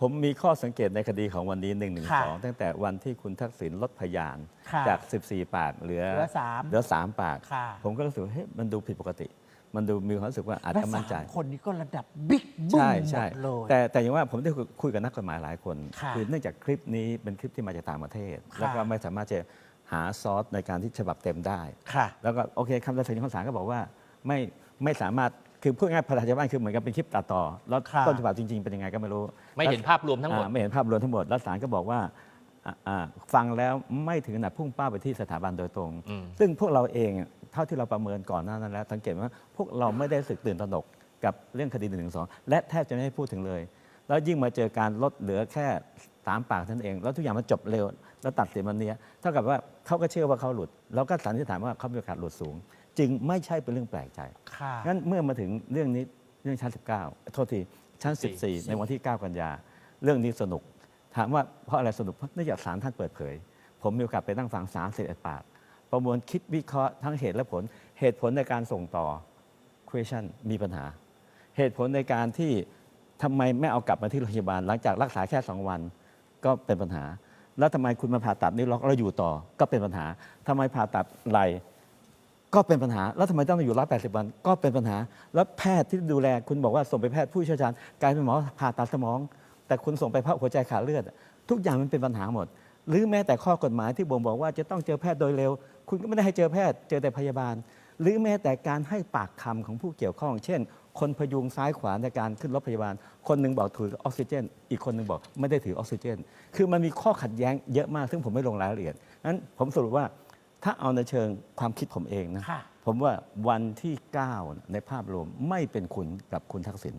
ผมมีข้อสังเกตในคดีของวันนี้1นึค่ะตั้งแต่วันที่คุณทักษิณลดพยานค่ะจาก 14 ปากเหลือเหลือสามเหลือ3ปาก ค่ะ ผมก็รู้สึกว่าเฮ้ยมันดูผิดปกติ มันดูมีความรู้สึกว่าอาจและจะมั่นใจ สามคนนี้ก็ระดับบิ๊กบึ้มใช่หมใช่ดเลย แต่แต่อย่างว่าผมได้คุยคุยกับนักกฎหมายหลายคนค่ะอเนื่องจากคลิปนี้เป็นคลิปที่มาจากต่างประเทศ ค่ะ แล้วก็ไม่สามารถจะหาซอสในการที่ฉบับเต็มได้ ค่ะ แล้วก็โอเคคำตัดสินของศาลก็บอกว่าไม่ไม่สามารถ คือพูดง่ายๆภาษาชาวบ้านคือเหมือนกับเป็นคลิปตัดต่อ แล้วค่ะต้นฉบับจริง ๆ เป็นยังไงก็ไม่รู้ไม่เห็นภาพรวมทั้งหมด อ่าไม่เห็นภาพรวมทั้งหมด แล้วศาลก็บอกว่าอ่าอ่าฟังแล้วไม่ถึงขนาดพุ่งเป้าไปที่สถาบันโดยตรง อืม ซึ่งพวกเราเองอะเท่าที่เราประเมินก่อนหน้านั้นแล้วสังเกตว่าพวกเราไม่ได้สึกตื่นตระหนกกับเรื่องคดี1นึและแทบจะไม่ได้พูดถึงเลย แล้วยิ่งมาเจอการลดเหลือแค่สามปากเท่านั้นเอง แล้วทุกอย่างมันจบเร็ว แล้วตัดสินวันเนี้ยเท่ากับว่าเขาก็เชื่อว่าเขาหลุด แล้วก็สันนิษฐานว่าเขามีโอกาสหลุดสูง จึงไม่ใช่เป็นเรื่องแปลกใจค่ะ งั้นเมื่อมาถึงเรื่องนี้เรื่องชั้น 19 โทษทีชั้น 14 ในวันที่ 9 กันยา เรื่องนี้สนุก ถามว่าเพราะอะไรสนุกเพราะเนื่องจากศาลท่านเปิดเผย ผมมีโอกาสไปนั่งฟัง31ปาก ประมวลคิดวิเคราะห์ทั้งเหตุและผลเหตุผลในการส่งต่อ question มีปัญหา เหตุผลในการที่ทำไมไม่เอากลับมาที่โรงพยาบาล หลังจากรักษาแค่ 2 วันก็เป็นปัญหา แล้วทำไมคุณมาผ่าตัดนิ้วล็อกเราอยู่ต่อก็เป็นปัญหาทำไมผ่าตัดไหล ก็เป็นปัญหา แล้วทำไมต้องอยู่180วัน ก็เป็นปัญหา แล้วแพทย์ที่ดูแลคุณบอกว่าส่งไปแพทย์ผู้เชี่ยวชาญกลายเป็นหมอผ่าตัดสมอง แต่คุณส่งไปพราะหัวใจขาดเลือด ทุกอย่างมันเป็นปัญหาหมด หรือแม้แต่ข้อกฎหมายที่บ่งบอกว่าจะต้องเจอแพทย์โดยเร็ว คุณก็ไม่ได้ให้เจอแพทย์เจอแต่พยาบาล หรือแม้แต่การให้ปากคำของผู้เกี่ยวข้อง เช่น คนพยุงซ้ายขวาในการขึ้นรถพยาบาล คนหนึ่งบอกถือออกซิเจน อีกคนหนึ่งบอกไม่ได้ถือออกซิเจน คือมันมีข้อขัดแย้งเยอะมากซึ่งผมไม่ลงรายละเอียดนั้นผมสรุปว่า ถ้าเอาในเชิงความคิดผมเองนะ ค่ะ ผมว่าวันที่ 9 ในภาพรวมไม่เป็นคุณกับคุณทักษิณ